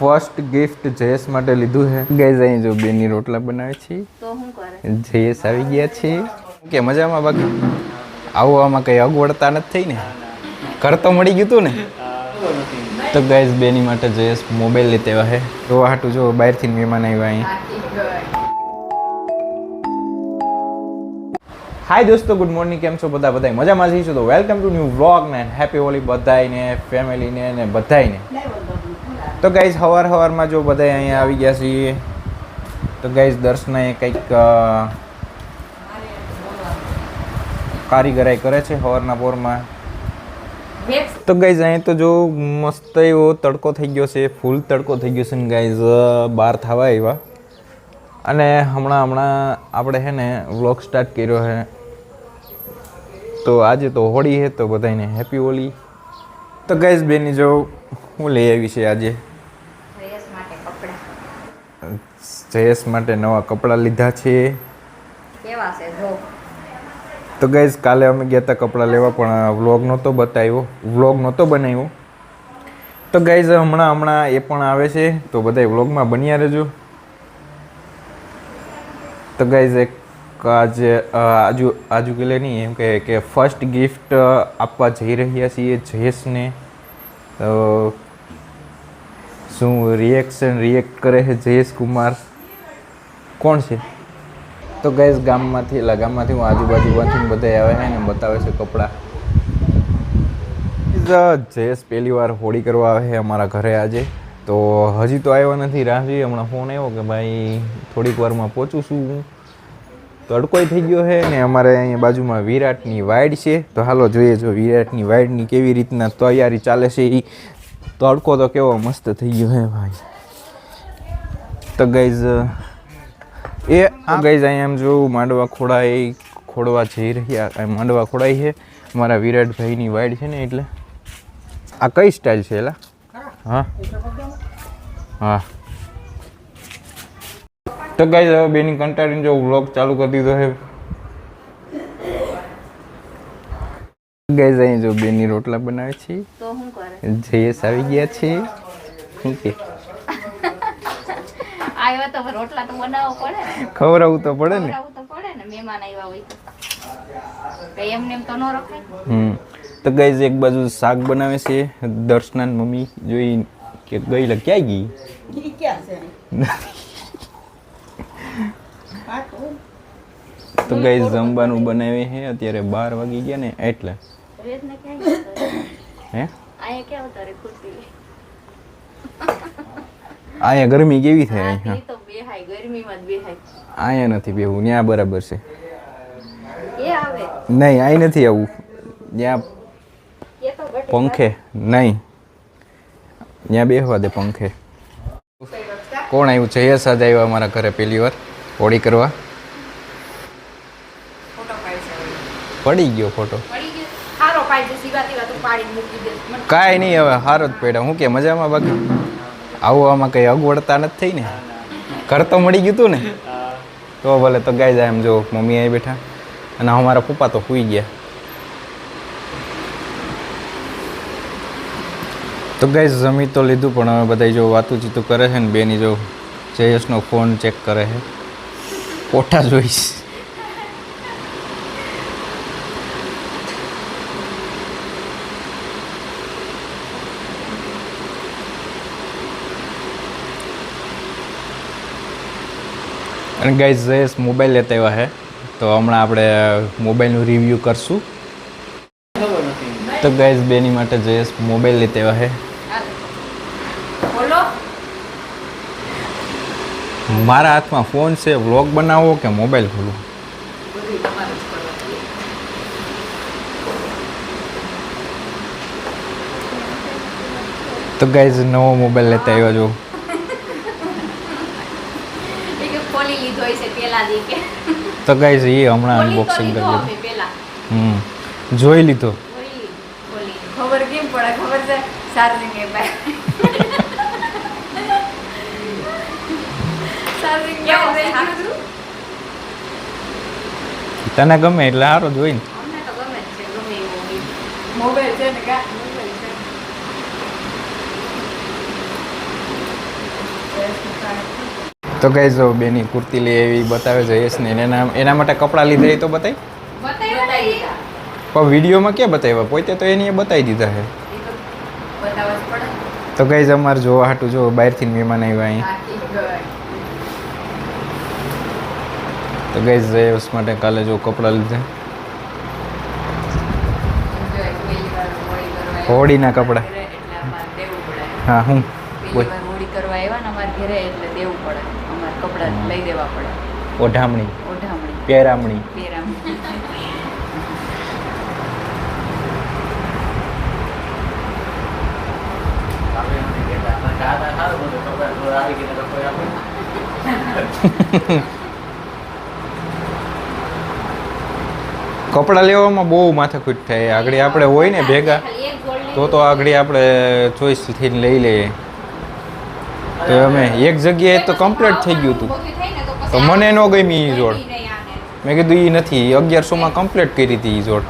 First gift Jayesh માટે લીધું છે. ગાઈઝ અહીં જો બેની રોટલા બનાવે છે. તો શું કરે? જયેશ આવી ગયા છે. કે મજામાં બાકી? આવવામાં કઈ કંઈ અગવડતા નથી થઈ ને? ઘર તો મળી ગયું તું ને? તો ગાઈઝ બેની માટે જયેશ મોબાઈલ લીધે આવ્યા છે. જોવા હાટું જો બહારથી મહેમાન આવ્યા અહીં. હાય દોસ્તો ગુડ મોર્નિંગ કેમ છો બધા? બધા મજામાં જઈશું તો વેલકમ ટુ ન્યૂ વ્લોગ ને હેપી હોલી બધાયને ફેમિલીને ને બધાયને. તો ગાઈઝ હવાર હવારમાં જો બધા અહીંયા આવી ગયા છીએ તો ગાઈઝ દર્શનાએ કંઈક કારીગરાઈ કરે છે હવારના પોરમાં. તો ગાઈઝ અહીં તો જો મસ્ત એવો તડકો થઈ ગયો છે ફૂલ તડકો થઈ ગયો છે ને ગાઈઝ બહાર થવા આવ્યા. અને હમણાં હમણાં આપણે છે ને વ્લોગ સ્ટાર્ટ કર્યો છે તો આજે તો હોળી છે તો બધાને હેપી હોળી. તો ગાઈઝ બેની જો હું લઈ આવી છે આજે ડ્રેસ માટે જયેશ માટે નવા કપડાં લીધા છે. કેવા છે જો? તો ગાઈઝ કાલે અમે ગયા હતા કપડાં લેવા પણ વ્લોગ નહોતો બતાવ્યો. વ્લોગ નહોતો બનાવ્યો. તો ગાઈઝ હમણાં હમણાં એ પણ આવે છે તો બધા વ્લોગમાં બન્યા રહેજો. તો ગાઈઝ એક આજે આજુ આજુ કે નહીં એમ કહે કે ફર્સ્ટ ગિફ્ટ આપવા જઈ રહ્યા છીએ જયેશને. તો શું રિએક્શન રિએક્ટ કરે છે જયેશ કુમાર? કોણ છે? તો ગઈશ ગામમાંથી એટલે ગામમાંથી હું આજુબાજુમાંથી બધા આવે છે ને બતાવે છે કપડાં. જયેશ પહેલી વાર હોળી કરવા આવે છે અમારા ઘરે આજે. તો હજી તો આવ્યો નથી રાહજી હમણાં ફોન આવ્યો કે ભાઈ થોડીક વારમાં પહોંચું છું તડકોય થઈ ગયો છે ને અમારે અહીંયા બાજુમાં વિરાટની વાઇડ છે. તો હાલો જોઈએ જો વિરાટની વાઇડની કેવી રીતના તૈયારી ચાલે છે એ તડકો તો કેવો મસ્ત થઈ ગયો હે ભાઈ. તો ગઈઝ એ ગઈઝ અહીંયા એમ જો માંડવા ખોડાઈ ખોડવા જઈ રહ્યા માંડવા ખોડાઈ છે. મારા વિરાટભાઈની વાઇડ છે ને એટલે. આ કઈ સ્ટાઇલ છે એલા? હા. હા. તો ગાઈઝ હવે બેની કંટાળીને જો વ્લોગ ચાલુ કરી દીધો છે. ગાઈઝ અહીં જો બેની રોટલા બનાવે છે. તો હું કરે? જયેશ આવી ગયા છે. શું કે? આવ્યો તો રોટલા તો બનાવવો પડે ખવડાવવું તો પડે ને. ખવડાવવું તો પડે ને મહેમાન આવ્યા હોય તો. એમને એમ તો ન રખાય. હમ. તો ગાઈઝ એક બાજુ શાક બનાવે છે. દર્શના મમ્મી જોઈ કે ગઈ લે ક્યાં ગઈ? તો ગાઈઝ જમવાનું બનાવે છે. અત્યારે બાર વાગી ગયા ને એટલે. ક્યાં હે? અહીંયા ગરમી કેવી થાય આ અહીંયા? તો બેહાય ગરમીમાં જ બેહાય. અહીંયા નથી બેવું ત્યાં બરાબર છે. એ આવે. નહીં અહીં નથી આવું. ત્યાં એ તો ઘટી પંખે નહીં. ત્યાં બેહવા દે પંખે. કોણ આવ્યું? જયેશ આજે આવ્યા અમારા ઘરે પહેલી વાર હોળી કરવા. ફોટો પડી ગયો ફોટો. કાંઈ નહીં, હવે સારો જ પડ્યા. હું કે મજામાં બાકી? આવું આમાં કંઈ અગવડતા નથી થઈ ને? ઘર તો મળી ગયું તું ને? તો ભલે તો ગાય જાય એમ જો, મમ્મી અહીં બેઠા. અને અમારા પપ્પા તો સૂઈ ગયા. તો ગાય, જમી તો લીધું, પણ હવે બધા જો વાતું ચીતું કરે છે ને, બેની જો જયેશનો ફોન ચેક કરે છે. કોઠા જોઈશ. અને ગાઈઝ જયેશ મોબાઈલ લેતા આવ્યા છે તો હમણાં આપણે મોબાઈલનું રિવ્યૂ કરશું. તો ગાઈઝ બેની માટે જયેશ મોબાઈલ લેતા આવ્યા છે. મારા હાથમાં ફોન છે વ્લોગ બનાવવો કે મોબાઈલ કરવાનું તો ગાઈઝ નવો મોબાઈલ લેતા આવ્યો જો એ કે ખોલી લીધો છે પેલા દી કે તો ગાઈસ એ હમણાં અનબોક્સિંગ કરી લીધો પેલા. હમ જોઈ લીધો. ખબર કેમ પડે? ખબર છે? સારું એ ભાઈ? તને ગમે એટલે સારો જોઈને છે ને કા? મોબાઈલ છે. તો ગઈ જો બેની કુર્તી લઈ એવી બતાવે જયેશને ને એના એના માટે કપડાં લીધા એ તો બતાવી પણ વિડીયોમાં ક્યાં બતાવ્યા? પોતે તો એની બતાવી દીધા છે. તો ગઈ અમારે જોવા હાટું જો બહારથી મહેમાન આવ્યા અહીં. તો ગઈ જયેશ માટે કાલે જો કપડાં લીધા. હોળીના કપડાં. હા હું? હોળી કરવા આવ્યા ને અમારા ઘરે એટલે દેવું પડે. કપડાં લઈ દેવા પડે. ઓઢામણી. ઓઢામણી. પહેરામણી પેરામણી. કપડાં લેવામાં બહુ માથાકૂટ થાય. આગળ આપણે હોય ને ભેગા તો તો આગળ આપણે ચોઈસ થઈને લઈ લઈએ. તો અમે એક જગ્યાએ તો કમ્પ્લીટ થઈ ગયું હતું. તો મને ન ગમી એ જોડ. મેં કીધું એ નથી અગિયારસોમાં કમ્પ્લીટ કરી હતી એ જોડ.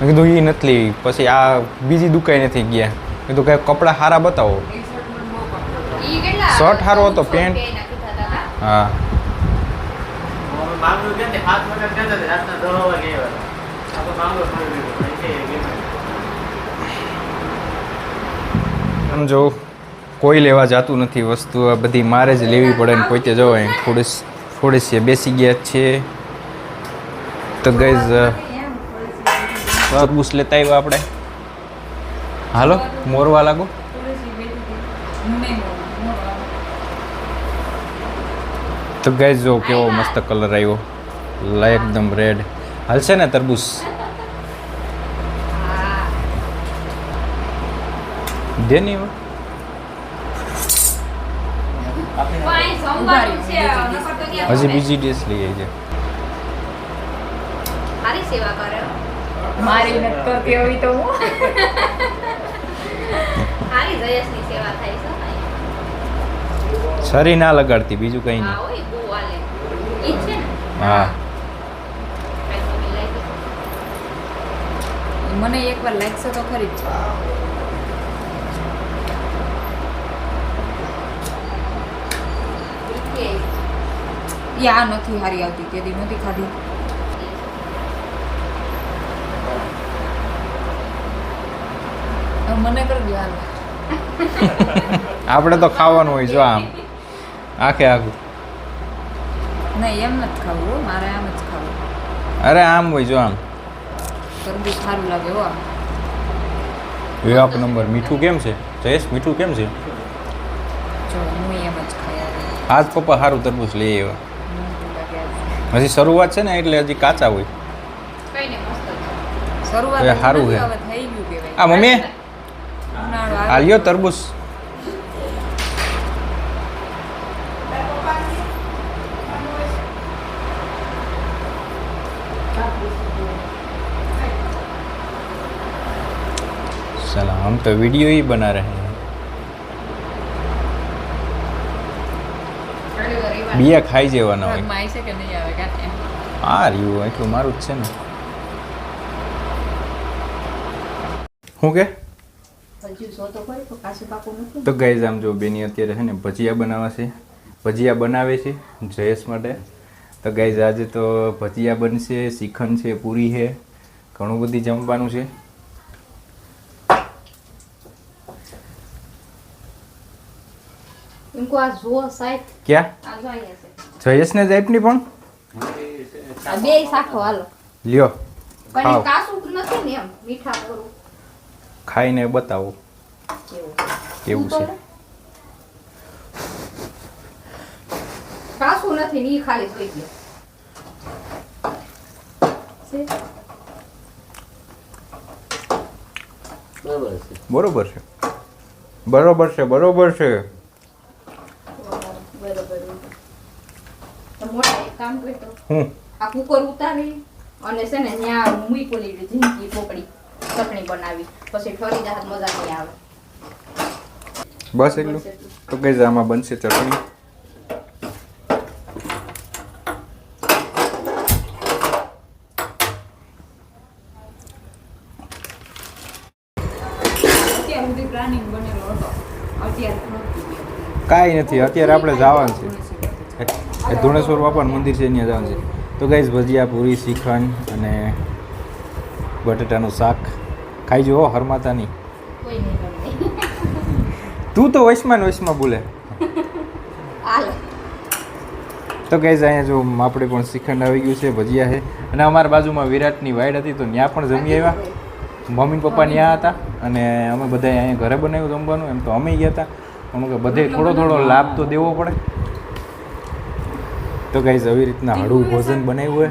મેં કીધું એ નથી લેવી પછી આ બીજી દુકાનેથી ગયા. મેં કીધું કંઈક કપડાં સારા બતાવો. શર્ટ સારો હતો, પેન્ટ. હા. સમજો. કોઈ લેવા જાતું નથી વસ્તુ આ બધી મારે જ લેવી પડે ને પોતે જવાય. અહીં થોડી થોડી છે બેસી ગયા છે. તો ગઈઝ તરબૂચ લેતા આવ્યા આપણે. હાલો મોરવા લાગો. તો ગઈ જો કેવો મસ્ત કલર આવ્યો. એકદમ રેડ હાલશે ને તરબૂસ દેની. હજી બીજી ડિશ લઈ આવી છે. સારી સેવા કરે. મારી નથી કરતી હોય તો હું. મારી જયેશની સેવા થાય છે છરી ના લગાડતી બીજું કંઈ નહીં. હોય બહુ હાલે. ઈ જ છે ને? હા. મને એકવાર લાગશે તો ખરી જ મીઠી આવી. એ આ નથી હારી આવતી તેથી નથી ખાધી. મને કરી આપણે તો ખાવાનું હોય જો આમ. આખે આખું. નહીં એમ નથી ખાવું હો, મારે આમ જ ખાવું. અરે આમ હોય જો આમ. તરબૂચ સારું લાગે હો એ નંબર મીઠું કેમ છે? જયેશ મીઠું કેમ છે? જો હું એમ જ ખાઈ આવી આજ પપ્પા સારું તરબૂચ લઈ આવ્યા મીઠું લાગે આજ. હજી શરૂઆત છે ને એટલે હજી કાચા હોય કઈ નહીં મસ્ત છે. શરૂઆત એ જ સારું નથી, છે. હવે થઈ ગયું કહેવાય આ મમ્મી ઉનાળો આ આવે લ્યો તરબૂચ चला हम तो वीडियो ही बना रहे हैं बिया ખાઈ જવાના હોય. આ રહ્યું એટલું મારું જ છે ને. શું કે? તો ગાઈઝ આમ જો બેની અત્યારે છે ને ભજીયા બનાવવા છે. ભજીયા બનાવે છે જયેશ માટે. તો ગાઈઝ આજે તો ભજીયા બનશે શ્રીખંડ છે પૂરી છે. ઘણું બધી જમવાનું છે. એમ કહું આ જુઓ સાહેબ ક્યાં? આ છે અહીંયા છે. જયેશને જ આપની પણ? આ બે સાખો હાલો. લ્યો પણ ખાઓ. નથી ને એમ મીઠા કરું ખાઈને બતાવો. કેવું છે. કાચું નથી ની ખાલી જોઈ છે? બરોબર છે. બરોબર છે બરોબર છે બરોબર તો મોટા એક કામ કરતો. આ કુકર ઉતારી અને છે ને ત્યાં લીધી જિંદગી પોકડી ચટણી બનાવી. પછી ઠરી જાત મજા નહીં આવે. બસ એટલું? તો કઈ આમાં બનશે ચટણી. કાંઈ નથી અત્યારે આપણે જવાનું છે. એ ધોળેશ્વર બાપાનું મંદિર છે ત્યાં જવાનું છે. તો ગાઈઝ ભજીયા પૂરી શ્રીખંડ અને બટેટાનું શાક. ખાઈ જુઓ હરમાતાની. તું તો વૈશમાં ને વૈશમાં બોલે. તો ગાઈઝ અહીંયા જો આપણે પણ શ્રીખંડ આવી ગયું છે ભજીયા છે. અને અમારા બાજુમાં વિરાટની વાઈડ હતી તો ત્યાં પણ જમી આવ્યા. મમ્મી પપ્પા ત્યાં હતા અને અમે બધા અહીંયા ઘરે બનાવ્યું જમવાનું એમ તો અમે ગયા હતા. અમે બધે થોડો થોડો લાભ તો દેવો પડે. તો ગાઈઝ આવી રીતના હળવું ભોજન બનાવ્યું હોય.